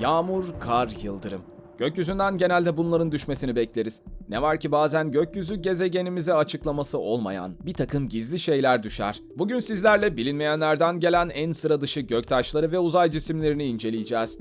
Yağmur, kar, yıldırım. Gökyüzünden genelde bunların düşmesini bekleriz. Ne var ki bazen gökyüzü gezegenimize açıklaması olmayan bir takım gizli şeyler düşer. Bugün sizlerle bilinmeyenlerden gelen en sıra dışı göktaşları ve uzay cisimlerini inceleyeceğiz.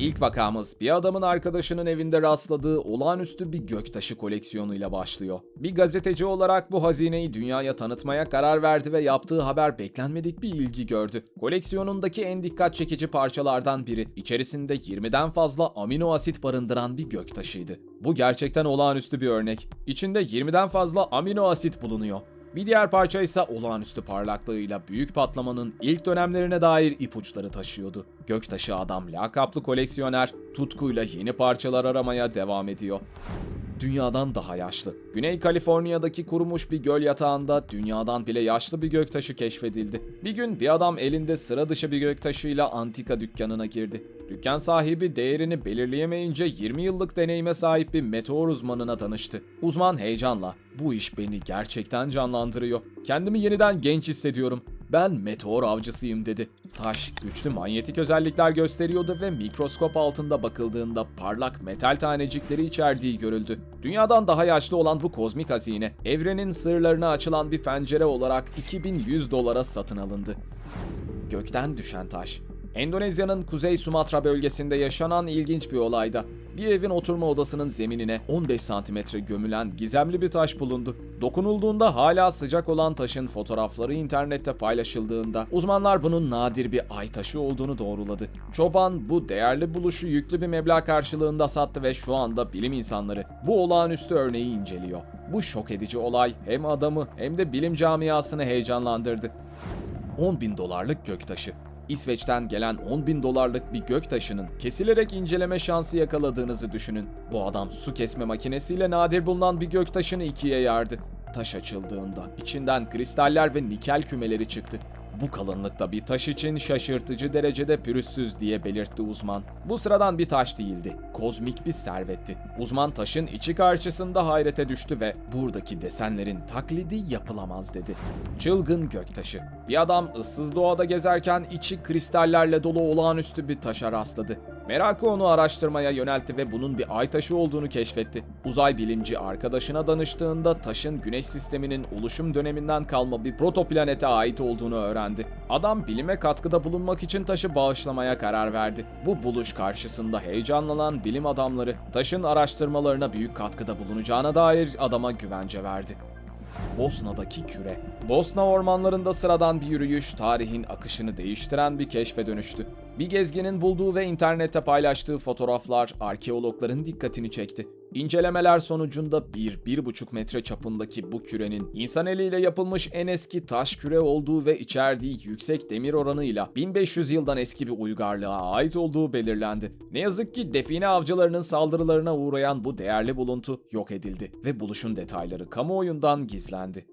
İlk vakamız bir adamın arkadaşının evinde rastladığı olağanüstü bir göktaşı koleksiyonuyla başlıyor. Bir gazeteci olarak bu hazineyi dünyaya tanıtmaya karar verdi ve yaptığı haber beklenmedik bir ilgi gördü. Koleksiyonundaki en dikkat çekici parçalardan biri içerisinde 20'den fazla amino asit barındıran bir göktaşıydı. Bu gerçekten olağanüstü bir örnek. İçinde 20'den fazla amino asit bulunuyor. Bir diğer parça ise olağanüstü parlaklığıyla büyük patlamanın ilk dönemlerine dair ipuçları taşıyordu. Göktaşı adam lakaplı koleksiyoner tutkuyla yeni parçalar aramaya devam ediyor. Dünyadan daha yaşlı. Güney Kaliforniya'daki kurumuş bir göl yatağında dünyadan bile yaşlı bir göktaşı keşfedildi. Bir gün bir adam elinde sıra dışı bir göktaşıyla antika dükkanına girdi. Dükkan sahibi değerini belirleyemeyince 20 yıllık deneyime sahip bir meteor uzmanına danıştı. Uzman heyecanla bu iş beni gerçekten canlandırıyor. Kendimi yeniden genç hissediyorum. Ben meteor avcısıyım dedi. Taş güçlü manyetik özellikler gösteriyordu ve mikroskop altında bakıldığında parlak metal tanecikleri içerdiği görüldü. Dünyadan daha yaşlı olan bu kozmik hazine, evrenin sırlarına açılan bir pencere olarak 2100 dolara satın alındı. Gökten düşen taş. Endonezya'nın Kuzey Sumatra bölgesinde yaşanan ilginç bir olayda. Bir evin oturma odasının zeminine 15 santimetre gömülen gizemli bir taş bulundu. Dokunulduğunda hala sıcak olan taşın fotoğrafları internette paylaşıldığında uzmanlar bunun nadir bir ay taşı olduğunu doğruladı. Çoban bu değerli buluşu yüklü bir meblağ karşılığında sattı ve şu anda bilim insanları bu olağanüstü örneği inceliyor. Bu şok edici olay hem adamı hem de bilim camiasını heyecanlandırdı. 10 bin dolarlık göktaşı. İsveç'ten gelen 10 bin dolarlık bir göktaşının kesilerek inceleme şansı yakaladığınızı düşünün. Bu adam su kesme makinesiyle nadir bulunan bir göktaşını ikiye yardı. Taş açıldığında içinden kristaller ve nikel kümeleri çıktı. Bu kalınlıkta bir taş için şaşırtıcı derecede pürüzsüz diye belirtti uzman. Bu sıradan bir taş değildi. Kozmik bir servetti. Uzman taşın içi karşısında hayrete düştü ve buradaki desenlerin taklidi yapılamaz dedi. Çılgın göktaşı. Bir adam ıssız doğada gezerken içi kristallerle dolu olağanüstü bir taşa rastladı. Merakı onu araştırmaya yöneltti ve bunun bir ay taşı olduğunu keşfetti. Uzay bilimci arkadaşına danıştığında taşın güneş sisteminin oluşum döneminden kalma bir protoplanete ait olduğunu öğrendi. Adam bilime katkıda bulunmak için taşı bağışlamaya karar verdi. Bu buluş karşısında heyecanlanan bilim adamları taşın araştırmalarına büyük katkıda bulunacağına dair adama güvence verdi. Bosna'daki küre. Bosna ormanlarında sıradan bir yürüyüş tarihin akışını değiştiren bir keşfe dönüştü. Bir gezginin bulduğu ve internette paylaştığı fotoğraflar arkeologların dikkatini çekti. İncelemeler sonucunda 1-1,5 metre çapındaki bu kürenin insan eliyle yapılmış en eski taş küre olduğu ve içerdiği yüksek demir oranıyla 1500 yıldan eski bir uygarlığa ait olduğu belirlendi. Ne yazık ki define avcılarının saldırılarına uğrayan bu değerli buluntu yok edildi ve buluşun detayları kamuoyundan gizlendi.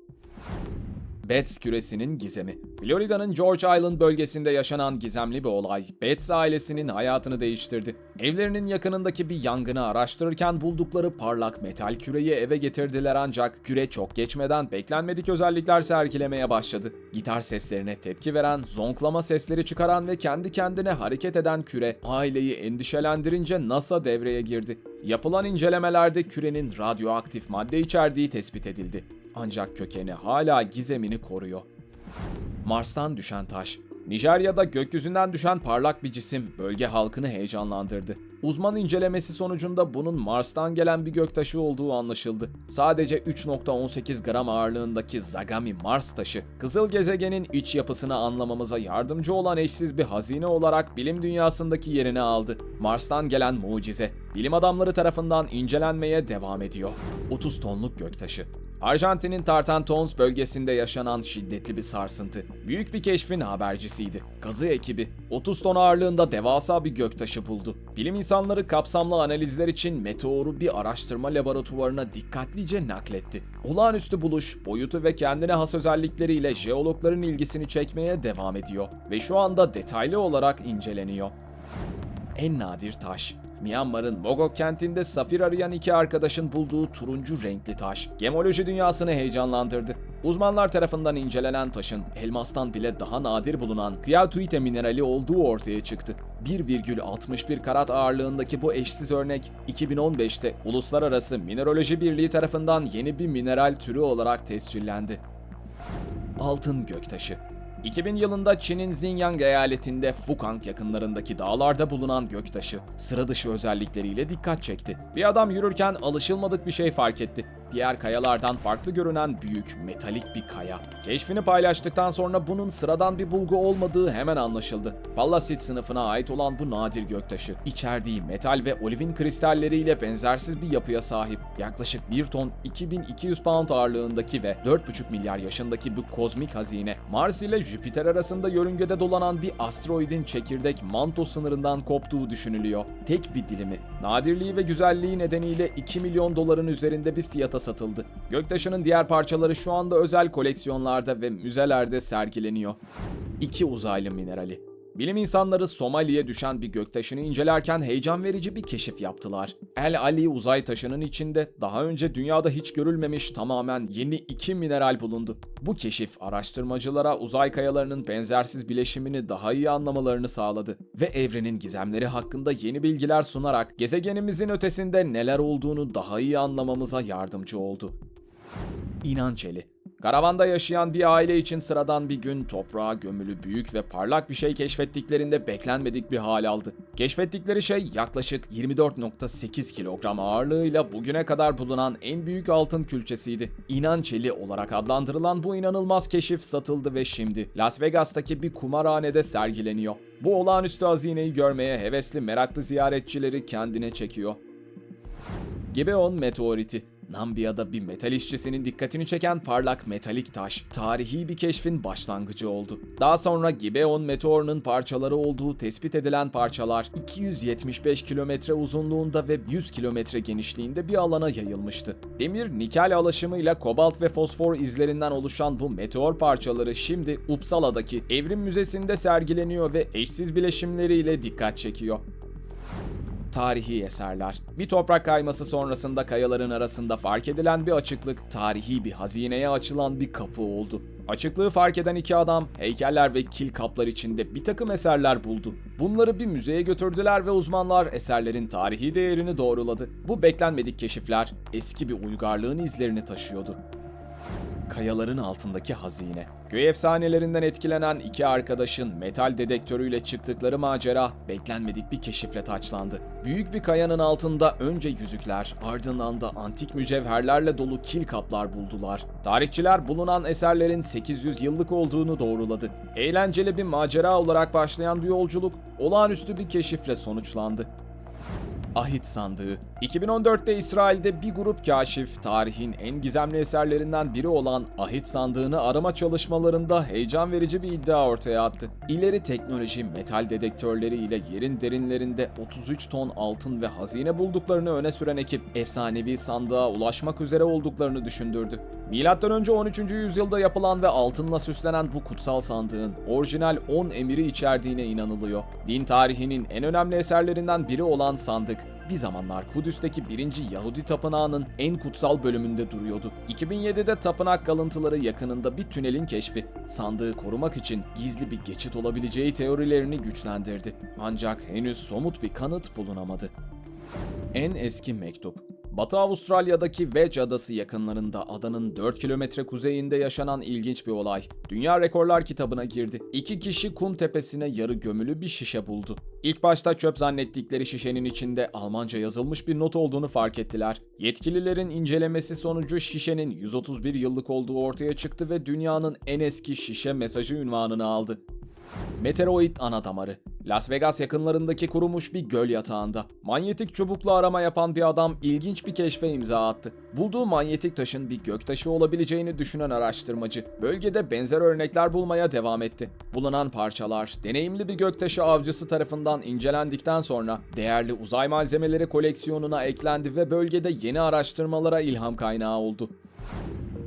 Betts küresinin gizemi. Florida'nın George Island bölgesinde yaşanan gizemli bir olay, Betts ailesinin hayatını değiştirdi. Evlerinin yakınındaki bir yangını araştırırken buldukları parlak metal küreyi eve getirdiler ancak küre çok geçmeden beklenmedik özellikler sergilemeye başladı. Gitar seslerine tepki veren, zonklama sesleri çıkaran ve kendi kendine hareket eden küre aileyi endişelendirince NASA devreye girdi. Yapılan incelemelerde kürenin radyoaktif madde içerdiği tespit edildi. Ancak kökeni hala gizemini koruyor. Mars'tan düşen taş. Nijerya'da gökyüzünden düşen parlak bir cisim bölge halkını heyecanlandırdı. Uzman incelemesi sonucunda bunun Mars'tan gelen bir göktaşı olduğu anlaşıldı. Sadece 3.18 gram ağırlığındaki Zagami Mars taşı, kızıl gezegenin iç yapısını anlamamıza yardımcı olan eşsiz bir hazine olarak bilim dünyasındaki yerini aldı. Mars'tan gelen mucize, bilim adamları tarafından incelenmeye devam ediyor. 30 tonluk göktaşı. Arjantin'in Tartantons bölgesinde yaşanan şiddetli bir sarsıntı. Büyük bir keşfin habercisiydi. Kazı ekibi 30 ton ağırlığında devasa bir göktaşı buldu. Bilim insanları kapsamlı analizler için meteoru bir araştırma laboratuvarına dikkatlice nakletti. Olağanüstü buluş, boyutu ve kendine has özellikleriyle jeologların ilgisini çekmeye devam ediyor ve şu anda detaylı olarak inceleniyor. En nadir taş. Myanmar'ın Mogok kentinde safir arayan iki arkadaşın bulduğu turuncu renkli taş, gemoloji dünyasını heyecanlandırdı. Uzmanlar tarafından incelenen taşın elmastan bile daha nadir bulunan Kyautite minerali olduğu ortaya çıktı. 1,61 karat ağırlığındaki bu eşsiz örnek 2015'te Uluslararası Mineraloji Birliği tarafından yeni bir mineral türü olarak tescillendi. Altın göktaşı 2000 yılında Çin'in Xinjiang eyaletinde Fukang yakınlarındaki dağlarda bulunan göktaşı sıra dışı özellikleriyle dikkat çekti. Bir adam yürürken alışılmadık bir şey fark etti. Diğer kayalardan farklı görünen büyük, metalik bir kaya. Keşfini paylaştıktan sonra bunun sıradan bir bulgu olmadığı hemen anlaşıldı. Pallasit sınıfına ait olan bu nadir göktaşı, içerdiği metal ve olivin kristalleriyle benzersiz bir yapıya sahip. Yaklaşık 1 ton 2200 pound ağırlığındaki ve 4,5 milyar yaşındaki bu kozmik hazine, Mars ile Jüpiter arasında yörüngede dolanan bir asteroidin çekirdek manto sınırından koptuğu düşünülüyor. Tek bir dilimi, nadirliği ve güzelliği nedeniyle 2 milyon doların üzerinde bir fiyata satıldı. Göktaşı'nın diğer parçaları şu anda özel koleksiyonlarda ve müzelerde sergileniyor. İki uzaylı minerali. Bilim insanları Somali'ye düşen bir göktaşını incelerken heyecan verici bir keşif yaptılar. El Ali uzay taşının içinde daha önce dünyada hiç görülmemiş tamamen yeni iki mineral bulundu. Bu keşif araştırmacılara uzay kayalarının benzersiz bileşimini daha iyi anlamalarını sağladı ve evrenin gizemleri hakkında yeni bilgiler sunarak gezegenimizin ötesinde neler olduğunu daha iyi anlamamıza yardımcı oldu. İnanç eli. Karavanda yaşayan bir aile için sıradan bir gün toprağa gömülü büyük ve parlak bir şey keşfettiklerinde beklenmedik bir hal aldı. Keşfettikleri şey yaklaşık 24.8 kilogram ağırlığıyla bugüne kadar bulunan en büyük altın külçesiydi. İnançeli olarak adlandırılan bu inanılmaz keşif satıldı ve şimdi Las Vegas'taki bir kumarhanede sergileniyor. Bu olağanüstü hazineyi görmeye hevesli meraklı ziyaretçileri kendine çekiyor. Gibeon meteoriti. Nambiya'da bir metal işçisinin dikkatini çeken parlak metalik taş, tarihi bir keşfin başlangıcı oldu. Daha sonra Gibeon meteorunun parçaları olduğu tespit edilen parçalar 275 kilometre uzunluğunda ve 100 kilometre genişliğinde bir alana yayılmıştı. Demir, nikel alaşımıyla kobalt ve fosfor izlerinden oluşan bu meteor parçaları şimdi Uppsala'daki Evrim Müzesi'nde sergileniyor ve eşsiz bileşimleriyle dikkat çekiyor tarihi eserler. Bir toprak kayması sonrasında kayaların arasında fark edilen bir açıklık, tarihi bir hazineye açılan bir kapı oldu. Açıklığı fark eden iki adam, heykeller ve kil kaplar içinde bir takım eserler buldu. Bunları bir müzeye götürdüler ve uzmanlar eserlerin tarihi değerini doğruladı. Bu beklenmedik keşifler eski bir uygarlığın izlerini taşıyordu kayaların altındaki hazine. Köy efsanelerinden etkilenen iki arkadaşın metal dedektörüyle çıktıkları macera beklenmedik bir keşifle taçlandı. Büyük bir kayanın altında önce yüzükler, ardından da antik mücevherlerle dolu kil kaplar buldular. Tarihçiler bulunan eserlerin 800 yıllık olduğunu doğruladı. Eğlenceli bir macera olarak başlayan bu yolculuk olağanüstü bir keşifle sonuçlandı. Ahit Sandığı. 2014'te İsrail'de bir grup kaşif tarihin en gizemli eserlerinden biri olan Ahit Sandığı'nı arama çalışmalarında heyecan verici bir iddia ortaya attı. İleri teknoloji metal dedektörleri ile yerin derinlerinde 33 ton altın ve hazine bulduklarını öne süren ekip efsanevi sandığa ulaşmak üzere olduklarını düşündürdü. Milattan önce 13. yüzyılda yapılan ve altınla süslenen bu kutsal sandığın orijinal 10 emiri içerdiğine inanılıyor. Din tarihinin en önemli eserlerinden biri olan sandık, bir zamanlar Kudüs'teki 1. Yahudi tapınağının en kutsal bölümünde duruyordu. 2007'de tapınak kalıntıları yakınında bir tünelin keşfi, sandığı korumak için gizli bir geçit olabileceği teorilerini güçlendirdi. Ancak henüz somut bir kanıt bulunamadı. En eski mektup Batı Avustralya'daki Wedge Adası yakınlarında adanın 4 kilometre kuzeyinde yaşanan ilginç bir olay. Dünya Rekorlar kitabına girdi. İki kişi kum tepesine yarı gömülü bir şişe buldu. İlk başta çöp zannettikleri şişenin içinde Almanca yazılmış bir not olduğunu fark ettiler. Yetkililerin incelemesi sonucu şişenin 131 yıllık olduğu ortaya çıktı ve dünyanın en eski şişe mesajı ünvanını aldı. Meteoroid ana damarı. Las Vegas yakınlarındaki kurumuş bir göl yatağında. Manyetik çubukla arama yapan bir adam ilginç bir keşfe imza attı. Bulduğu manyetik taşın bir göktaşı olabileceğini düşünen araştırmacı, bölgede benzer örnekler bulmaya devam etti. Bulunan parçalar, deneyimli bir göktaşı avcısı tarafından incelendikten sonra değerli uzay malzemeleri koleksiyonuna eklendi ve bölgede yeni araştırmalara ilham kaynağı oldu.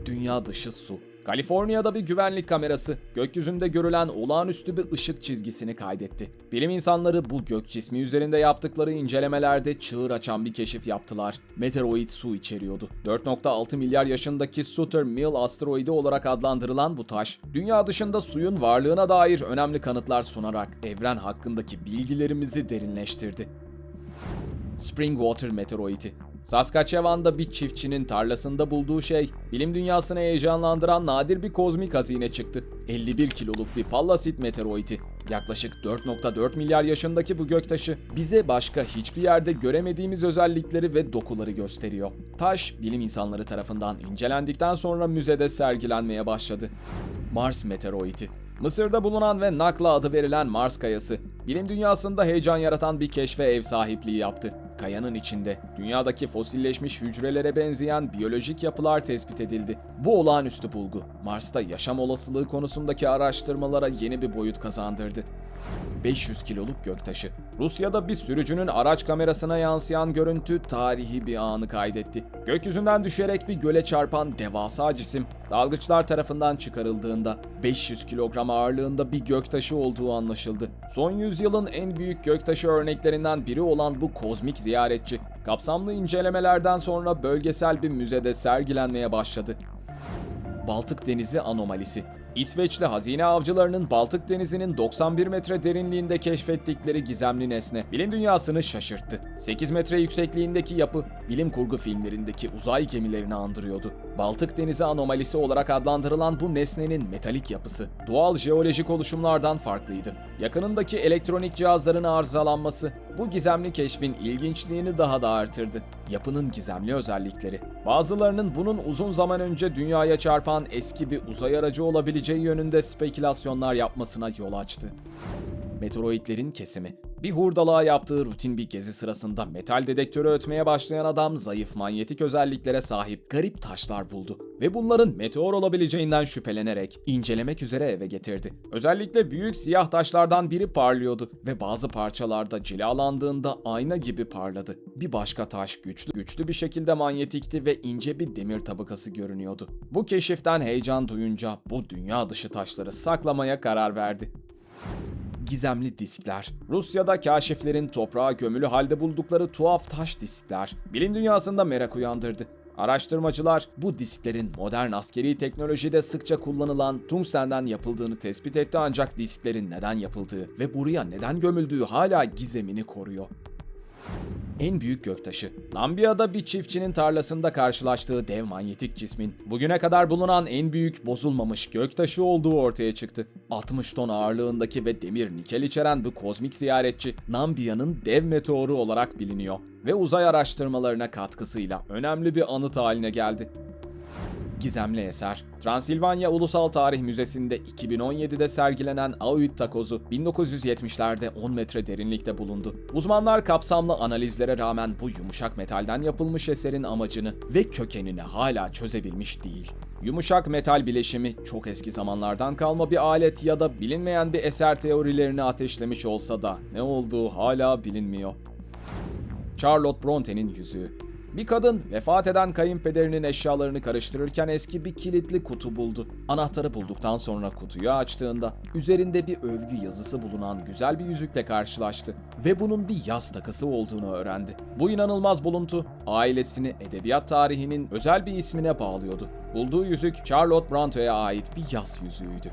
Dünya dışı su Kaliforniya'da bir güvenlik kamerası gökyüzünde görülen olağanüstü bir ışık çizgisini kaydetti. Bilim insanları bu gök cismi üzerinde yaptıkları incelemelerde çığır açan bir keşif yaptılar. Meteoroid su içeriyordu. 4.6 milyar yaşındaki Sutter Mill asteroidi olarak adlandırılan bu taş, dünya dışında suyun varlığına dair önemli kanıtlar sunarak evren hakkındaki bilgilerimizi derinleştirdi. Springwater meteoroidi. Saskatchewan'da bir çiftçinin tarlasında bulduğu şey, bilim dünyasını heyecanlandıran nadir bir kozmik hazine çıktı. 51 kiloluk bir pallasit meteoroidi. Yaklaşık 4.4 milyar yaşındaki bu göktaşı bize başka hiçbir yerde göremediğimiz özellikleri ve dokuları gösteriyor. Taş, bilim insanları tarafından incelendikten sonra müzede sergilenmeye başladı. Mars meteoroidi. Mısır'da bulunan ve Nakla adı verilen Mars kayası, bilim dünyasında heyecan yaratan bir keşfe ev sahipliği yaptı. Kayanın içinde dünyadaki fosilleşmiş hücrelere benzeyen biyolojik yapılar tespit edildi. Bu olağanüstü bulgu, Mars'ta yaşam olasılığı konusundaki araştırmalara yeni bir boyut kazandırdı. 500 kiloluk göktaşı. Rusya'da bir sürücünün araç kamerasına yansıyan görüntü tarihi bir anı kaydetti. Gökyüzünden düşerek bir göle çarpan devasa cisim, dalgıçlar tarafından çıkarıldığında 500 kilogram ağırlığında bir göktaşı olduğu anlaşıldı. Son yüzyılın en büyük göktaşı örneklerinden biri olan bu kozmik ziyaretçi, kapsamlı incelemelerden sonra bölgesel bir müzede sergilenmeye başladı. Baltık Denizi anomalisi. İsveçli hazine avcılarının Baltık Denizi'nin 91 metre derinliğinde keşfettikleri gizemli nesne bilim dünyasını şaşırttı. 8 metre yüksekliğindeki yapı bilim kurgu filmlerindeki uzay gemilerini andırıyordu. Baltık Denizi anomalisi olarak adlandırılan bu nesnenin metalik yapısı doğal jeolojik oluşumlardan farklıydı. Yakınındaki elektronik cihazların arızalanması bu gizemli keşfin ilginçliğini daha da artırdı. Yapının gizemli özellikleri, bazılarının bunun uzun zaman önce dünyaya çarpan eski bir uzay aracı olabileceği yönünde spekülasyonlar yapmasına yol açtı. Meteoroidlerin kesimi. Bir hurdalığa yaptığı rutin bir gezi sırasında metal dedektörü ötmeye başlayan adam zayıf manyetik özelliklere sahip garip taşlar buldu ve bunların meteor olabileceğinden şüphelenerek incelemek üzere eve getirdi. Özellikle büyük siyah taşlardan biri parlıyordu ve bazı parçalarda cilalandığında ayna gibi parladı. Bir başka taş güçlü güçlü bir şekilde manyetikti ve ince bir demir tabakası görünüyordu. Bu keşiften heyecan duyunca bu dünya dışı taşları saklamaya karar verdi gizemli diskler. Rusya'da kaşiflerin toprağa gömülü halde buldukları tuhaf taş diskler bilim dünyasında merak uyandırdı. Araştırmacılar bu disklerin modern askeri teknolojide sıkça kullanılan tungstenden yapıldığını tespit etti ancak disklerin neden yapıldığı ve buraya neden gömüldüğü hala gizemini koruyor. En büyük göktaşı. Nambiya'da bir çiftçinin tarlasında karşılaştığı dev manyetik cismin bugüne kadar bulunan en büyük bozulmamış göktaşı olduğu ortaya çıktı. 60 ton ağırlığındaki ve demir nikel içeren bu kozmik ziyaretçi Nambiya'nın dev meteoru olarak biliniyor ve uzay araştırmalarına katkısıyla önemli bir anıt haline geldi. Gizemli eser, Transilvanya Ulusal Tarih Müzesi'nde 2017'de sergilenen Auit takozu 1970'lerde 10 metre derinlikte bulundu. Uzmanlar kapsamlı analizlere rağmen bu yumuşak metalden yapılmış eserin amacını ve kökenini hala çözebilmiş değil. Yumuşak metal bileşimi çok eski zamanlardan kalma bir alet ya da bilinmeyen bir eser teorilerini ateşlemiş olsa da ne olduğu hala bilinmiyor. Charlotte Bronte'nin yüzüğü. Bir kadın vefat eden kayınpederinin eşyalarını karıştırırken eski bir kilitli kutu buldu. Anahtarı bulduktan sonra kutuyu açtığında üzerinde bir övgü yazısı bulunan güzel bir yüzükle karşılaştı ve bunun bir yaz takısı olduğunu öğrendi. Bu inanılmaz buluntu ailesini edebiyat tarihinin özel bir ismine bağlıyordu. Bulduğu yüzük Charlotte Bronte'ye ait bir yaz yüzüğüydü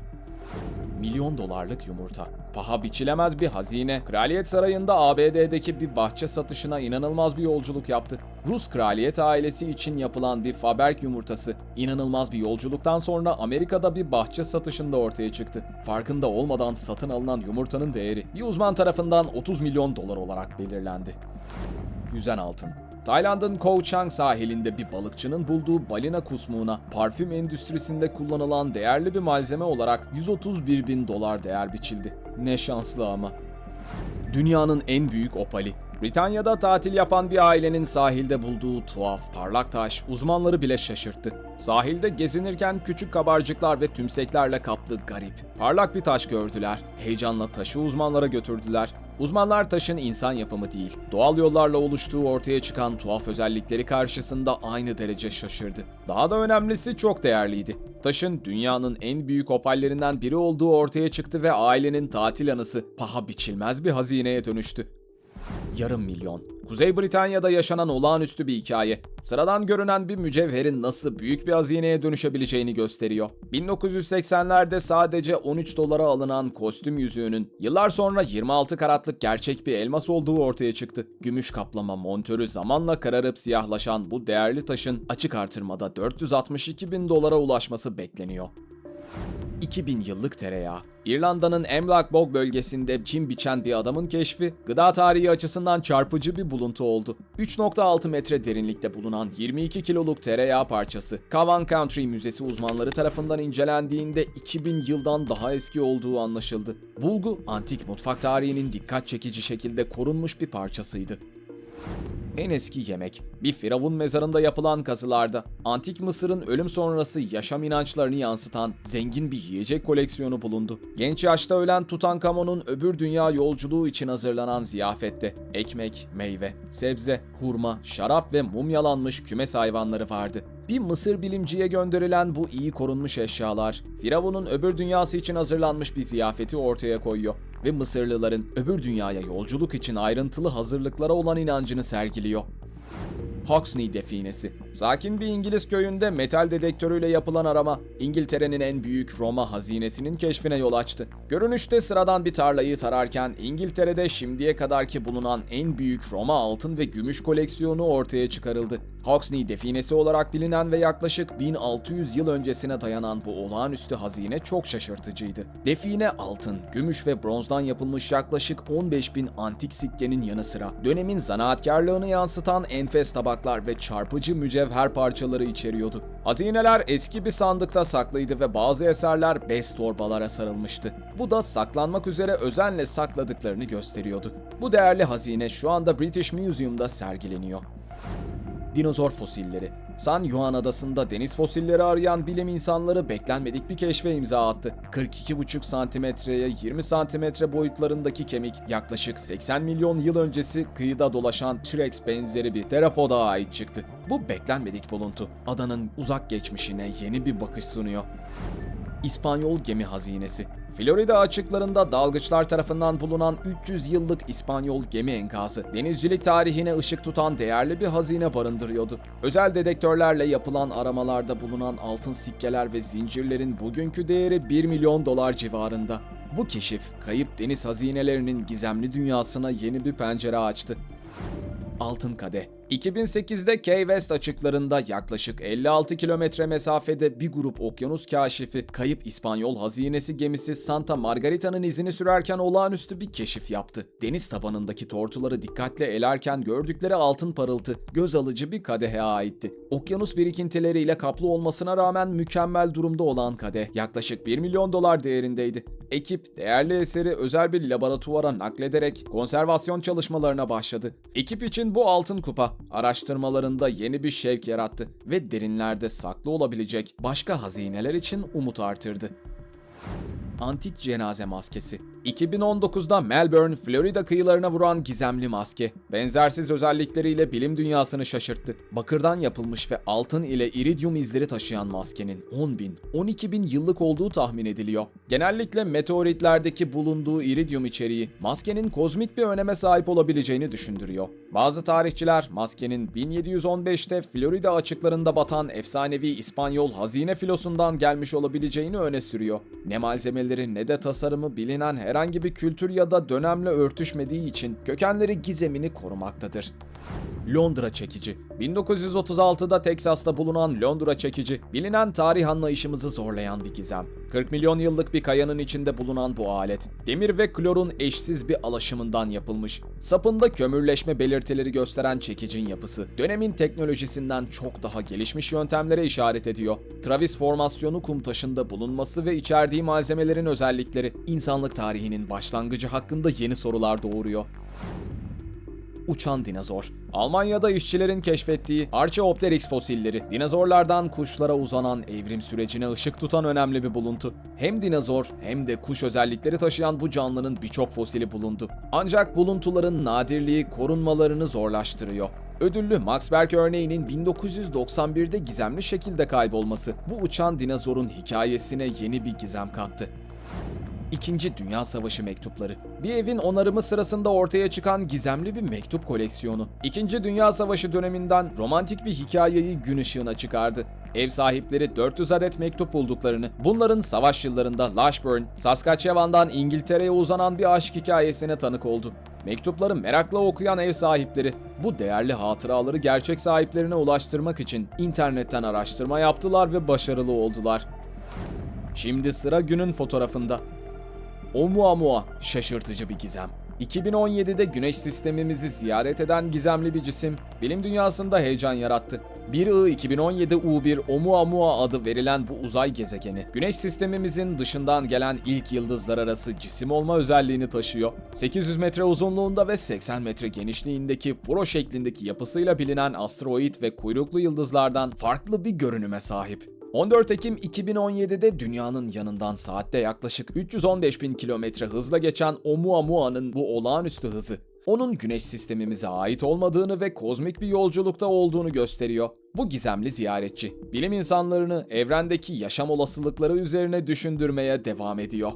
milyon dolarlık yumurta. Paha biçilemez bir hazine. Kraliyet Sarayı'nda ABD'deki bir bahçe satışına inanılmaz bir yolculuk yaptı. Rus kraliyet ailesi için yapılan bir Faberk yumurtası inanılmaz bir yolculuktan sonra Amerika'da bir bahçe satışında ortaya çıktı. Farkında olmadan satın alınan yumurtanın değeri bir uzman tarafından 30 milyon dolar olarak belirlendi. Yüzen altın. Tayland'ın Koh Chang sahilinde bir balıkçının bulduğu balina kusmuğuna parfüm endüstrisinde kullanılan değerli bir malzeme olarak 131 bin dolar değer biçildi. Ne şanslı ama. Dünyanın en büyük opali. Britanya'da tatil yapan bir ailenin sahilde bulduğu tuhaf parlak taş uzmanları bile şaşırttı. Sahilde gezinirken küçük kabarcıklar ve tümseklerle kaplı garip, parlak bir taş gördüler. Heyecanla taşı uzmanlara götürdüler. Uzmanlar taşın insan yapımı değil, doğal yollarla oluştuğu ortaya çıkan tuhaf özellikleri karşısında aynı derece şaşırdı. Daha da önemlisi çok değerliydi. Taşın dünyanın en büyük opallerinden biri olduğu ortaya çıktı ve ailenin tatil anısı paha biçilmez bir hazineye dönüştü. Yarım milyon. Kuzey Britanya'da yaşanan olağanüstü bir hikaye. Sıradan görünen bir mücevherin nasıl büyük bir hazineye dönüşebileceğini gösteriyor. 1980'lerde sadece 13 dolara alınan kostüm yüzüğünün yıllar sonra 26 karatlık gerçek bir elmas olduğu ortaya çıktı. Gümüş kaplama montörü zamanla kararıp siyahlaşan bu değerli taşın açık artırmada 462 bin dolara ulaşması bekleniyor. 2000 yıllık tereyağı. İrlanda'nın Emlak Bog bölgesinde çim biçen bir adamın keşfi, gıda tarihi açısından çarpıcı bir buluntu oldu. 3.6 metre derinlikte bulunan 22 kiloluk tereyağı parçası, Cavan Country Müzesi uzmanları tarafından incelendiğinde 2000 yıldan daha eski olduğu anlaşıldı. Bulgu, antik mutfak tarihinin dikkat çekici şekilde korunmuş bir parçasıydı en eski yemek. Bir firavun mezarında yapılan kazılarda antik Mısır'ın ölüm sonrası yaşam inançlarını yansıtan zengin bir yiyecek koleksiyonu bulundu. Genç yaşta ölen Tutankamon'un öbür dünya yolculuğu için hazırlanan ziyafette ekmek, meyve, sebze, hurma, şarap ve mumyalanmış kümes hayvanları vardı. Bir Mısır bilimciye gönderilen bu iyi korunmuş eşyalar, Firavun'un öbür dünyası için hazırlanmış bir ziyafeti ortaya koyuyor ve Mısırlıların öbür dünyaya yolculuk için ayrıntılı hazırlıklara olan inancını sergiliyor. Hoxney definesi. Sakin bir İngiliz köyünde metal dedektörüyle yapılan arama, İngiltere'nin en büyük Roma hazinesinin keşfine yol açtı. Görünüşte sıradan bir tarlayı tararken İngiltere'de şimdiye kadarki bulunan en büyük Roma altın ve gümüş koleksiyonu ortaya çıkarıldı. Hoxney definesi olarak bilinen ve yaklaşık 1600 yıl öncesine dayanan bu olağanüstü hazine çok şaşırtıcıydı. Define altın, gümüş ve bronzdan yapılmış yaklaşık 15 bin antik sikkenin yanı sıra dönemin zanaatkarlığını yansıtan enfes tabaklar ve çarpıcı mücevher parçaları içeriyordu. Hazineler eski bir sandıkta saklıydı ve bazı eserler bez torbalara sarılmıştı. Bu da saklanmak üzere özenle sakladıklarını gösteriyordu. Bu değerli hazine şu anda British Museum'da sergileniyor dinozor fosilleri. San Juan adasında deniz fosilleri arayan bilim insanları beklenmedik bir keşfe imza attı. 42,5 santimetreye 20 santimetre boyutlarındaki kemik yaklaşık 80 milyon yıl öncesi kıyıda dolaşan T-Rex benzeri bir terapoda ait çıktı. Bu beklenmedik buluntu adanın uzak geçmişine yeni bir bakış sunuyor. İspanyol gemi hazinesi. Florida açıklarında dalgıçlar tarafından bulunan 300 yıllık İspanyol gemi enkazı, denizcilik tarihine ışık tutan değerli bir hazine barındırıyordu. Özel dedektörlerle yapılan aramalarda bulunan altın sikkeler ve zincirlerin bugünkü değeri 1 milyon dolar civarında. Bu keşif, kayıp deniz hazinelerinin gizemli dünyasına yeni bir pencere açtı. Altın Kadeh 2008'de Key West açıklarında yaklaşık 56 kilometre mesafede bir grup okyanus kaşifi kayıp İspanyol hazinesi gemisi Santa Margarita'nın izini sürerken olağanüstü bir keşif yaptı. Deniz tabanındaki tortuları dikkatle elerken gördükleri altın parıltı göz alıcı bir kadehe aitti. Okyanus birikintileriyle kaplı olmasına rağmen mükemmel durumda olan kadeh yaklaşık 1 milyon dolar değerindeydi. Ekip değerli eseri özel bir laboratuvara naklederek konservasyon çalışmalarına başladı. Ekip için bu altın kupa araştırmalarında yeni bir şevk yarattı ve derinlerde saklı olabilecek başka hazineler için umut artırdı. Antik cenaze maskesi 2019'da Melbourne, Florida kıyılarına vuran gizemli maske, benzersiz özellikleriyle bilim dünyasını şaşırttı. Bakırdan yapılmış ve altın ile iridyum izleri taşıyan maskenin 10 bin, 12 bin yıllık olduğu tahmin ediliyor. Genellikle meteoritlerdeki bulunduğu iridyum içeriği, maskenin kozmik bir öneme sahip olabileceğini düşündürüyor. Bazı tarihçiler maskenin 1715'te Florida açıklarında batan efsanevi İspanyol hazine filosundan gelmiş olabileceğini öne sürüyor. Ne malzemeleri ne de tasarımı bilinen herhangi bir kültür ya da dönemle örtüşmediği için kökenleri gizemini korumaktadır. Londra çekici. 1936'da Teksas'ta bulunan Londra çekici, bilinen tarih anlayışımızı zorlayan bir gizem. 40 milyon yıllık bir kayanın içinde bulunan bu alet, demir ve klorun eşsiz bir alaşımından yapılmış. Sapında kömürleşme belirtileri gösteren çekicin yapısı, dönemin teknolojisinden çok daha gelişmiş yöntemlere işaret ediyor. Travis formasyonu kum taşında bulunması ve içerdiği malzemelerin özellikleri, insanlık tarihinin başlangıcı hakkında yeni sorular doğuruyor. Uçan dinozor. Almanya'da işçilerin keşfettiği Archaeopteryx fosilleri, dinozorlardan kuşlara uzanan evrim sürecine ışık tutan önemli bir buluntu. Hem dinozor hem de kuş özellikleri taşıyan bu canlının birçok fosili bulundu. Ancak buluntuların nadirliği korunmalarını zorlaştırıyor. Ödüllü Max Berg örneğinin 1991'de gizemli şekilde kaybolması bu uçan dinozorun hikayesine yeni bir gizem kattı. İkinci Dünya Savaşı mektupları. Bir evin onarımı sırasında ortaya çıkan gizemli bir mektup koleksiyonu. İkinci Dünya Savaşı döneminden romantik bir hikayeyi gün ışığına çıkardı. Ev sahipleri 400 adet mektup bulduklarını, bunların savaş yıllarında Lashburn, Saskatchewan'dan İngiltere'ye uzanan bir aşk hikayesine tanık oldu. Mektupları merakla okuyan ev sahipleri bu değerli hatıraları gerçek sahiplerine ulaştırmak için internetten araştırma yaptılar ve başarılı oldular. Şimdi sıra günün fotoğrafında. Oumuamua şaşırtıcı bir gizem. 2017'de güneş sistemimizi ziyaret eden gizemli bir cisim bilim dünyasında heyecan yarattı. 1I 2017 U1 Oumuamua adı verilen bu uzay gezegeni, güneş sistemimizin dışından gelen ilk yıldızlar arası cisim olma özelliğini taşıyor. 800 metre uzunluğunda ve 80 metre genişliğindeki puro şeklindeki yapısıyla bilinen asteroid ve kuyruklu yıldızlardan farklı bir görünüme sahip. 14 Ekim 2017'de dünyanın yanından saatte yaklaşık 315 bin kilometre hızla geçen Oumuamua'nın bu olağanüstü hızı, onun güneş sistemimize ait olmadığını ve kozmik bir yolculukta olduğunu gösteriyor. Bu gizemli ziyaretçi, bilim insanlarını evrendeki yaşam olasılıkları üzerine düşündürmeye devam ediyor.